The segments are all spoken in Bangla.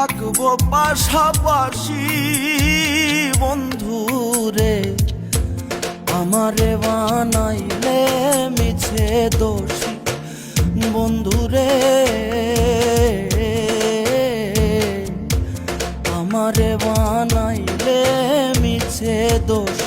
থাকব পাশাপাশি বন্ধুরে আমারে বানাইলে মিছে দোষী বন্ধুরে আমারে বানাইলে মিছে দোষী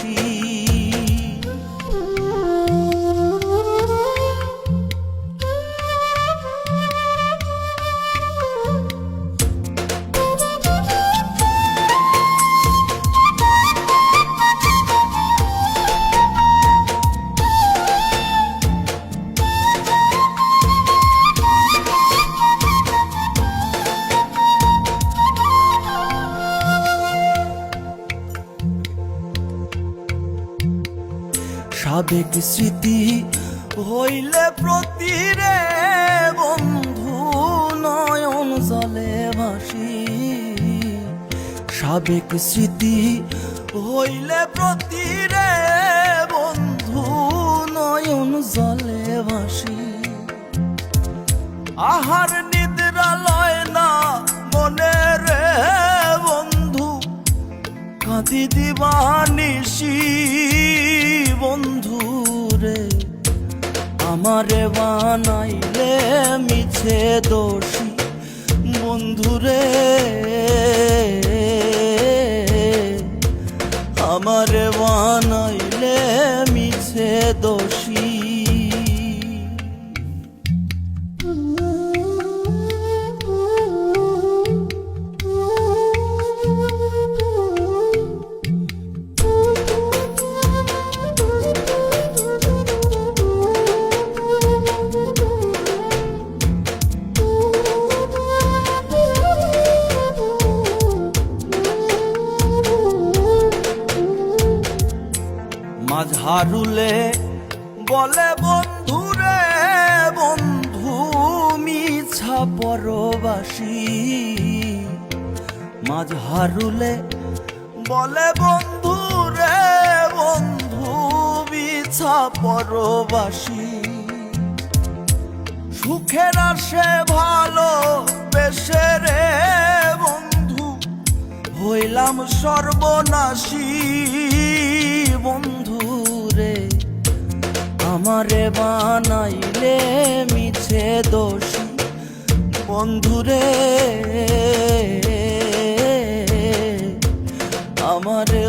সাবেক স্মৃতি হইলে প্রতিরে বন্ধু নয়ন জলে ভাসি। সাবেক স্মৃতি হইলে প্রতিরে বন্ধু নয়ন জলে ভাসি। আহার কাঁদি দিবানিসি বন্ধু রে আমারে বানাইলে মিছে দোষী বন্ধু রে আমারে বানাইলে মিছে দোষী মাঝারুলে বলে বন্ধু রে বন্ধু, মিছা পরবাসী। মাঝারুলে বলে বন্ধু রে বন্ধু, মিছা পরবাসী। সুখের আসে ভালো বেশে রে, বন্ধু, হইলাম সর্বনাশী। তোমারে বানাইলে মিছে দোষ। বন্ধুরে আমারে